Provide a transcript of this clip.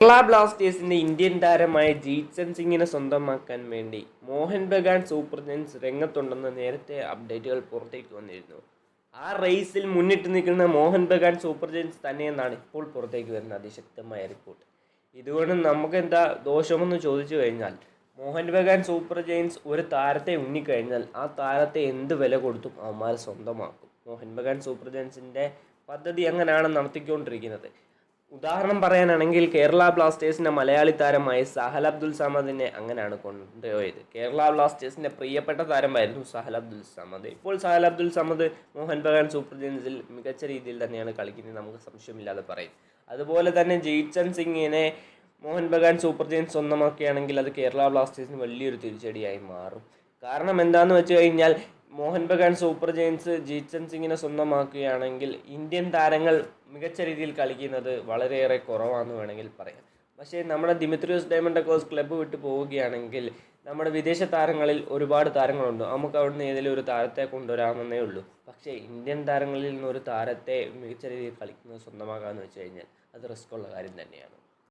കേരള ബ്ലാസ്റ്റേഴ്സിന്റെ ഇന്ത്യൻ താരമായ ജീത്സൻ സിംഗിനെ സ്വന്തമാക്കാൻ വേണ്ടി മോഹൻ ബഗാൻ സൂപ്പർ ജയൻസ് രംഗത്തുണ്ടെന്ന് നേരത്തെ അപ്ഡേറ്റുകൾ പുറത്തേക്ക് വന്നിരുന്നു. ആ റേസിൽ മുന്നിട്ട് നിൽക്കുന്ന മോഹൻ ബഗാൻ സൂപ്പർ ജയൻസ് തന്നെയെന്നാണ് ഇപ്പോൾ പുറത്തേക്ക് വരുന്ന അതിശക്തമായ റിപ്പോർട്ട് ഇതുകൊണ്ട് നമുക്ക് എന്താ ദോഷമെന്ന് ചോദിച്ചു കഴിഞ്ഞാൽ മോഹൻ ബഗാൻ സൂപ്പർ ജെയിൻസ് ഒരു താരത്തെ ഉണ്ണിക്കഴിഞ്ഞാൽ ആ താരത്തെ എന്ത് വില കൊടുത്തും അവന്മാർ സ്വന്തമാക്കും. മോഹൻ ബഗാൻ സൂപ്പർ ജെയിൻസിന്റെ പദ്ധതി അങ്ങനെയാണ് നടത്തിക്കൊണ്ടിരിക്കുന്നത്. ഉദാഹരണം പറയാനാണെങ്കിൽ കേരള ബ്ലാസ്റ്റേഴ്സിന്റെ മലയാളി താരമായ സഹൽ അബ്ദുൽ സമദിനെ അങ്ങനെയാണ് കൊണ്ടുപോയത്. കേരള ബ്ലാസ്റ്റേഴ്സിന്റെ പ്രിയപ്പെട്ട താരമായിരുന്നു സഹൽ അബ്ദുൽ സമദ്. ഇപ്പോൾ സഹൽ അബ്ദുൽ സമദ് മോഹൻ ബഗാൻ സൂപ്പർ ജയൻസിൽ മികച്ച രീതിയിൽ തന്നെയാണ് കളിക്കുന്നത് നമുക്ക് സംശയമില്ലാതെ പറയും. അതുപോലെ തന്നെ ജെയ്ച്ചൻ സിംഗിനെ മോഹൻ ബഗാൻ സൂപ്പർ ജയൻസ് സ്വന്തമാക്കുകയാണെങ്കിൽ അത് കേരള ബ്ലാസ്റ്റേഴ്സിന് വലിയൊരു തിരിച്ചടിയായി മാറും. കാരണം എന്താണെന്ന് വെച്ച് കഴിഞ്ഞാൽ മോഹൻ ബഗാൻ സൂപ്പർ ജയൻസ് ജീച്ചൻ സിംഗിനെ സ്വന്തമാക്കുകയാണെങ്കിൽ ഇന്ത്യൻ താരങ്ങൾ മികച്ച രീതിയിൽ കളിക്കുന്നത് വളരെയേറെ കുറവാണെന്ന് വേണമെങ്കിൽ പറയാം. പക്ഷേ നമ്മുടെ ദിമിത്രിയോസ് ഡയമണ്ട് കോസ് ക്ലബ്ബ് വിട്ട് പോവുകയാണെങ്കിൽ നമ്മുടെ വിദേശ താരങ്ങളിൽ ഒരുപാട് താരങ്ങളുണ്ട്. നമുക്ക് അവിടുന്ന് ഏതെങ്കിലും ഒരു താരത്തെ കൊണ്ടുവരാമെന്നേ ഉള്ളൂ. പക്ഷേ ഇന്ത്യൻ താരങ്ങളിൽ നിന്ന് ഒരു താരത്തെ മികച്ച രീതിയിൽ കളിക്കുന്നത് സ്വന്തമാക്കാമെന്ന് വെച്ച് കഴിഞ്ഞാൽ അത് റിസ്ക് ഉള്ള കാര്യം തന്നെയാണ്.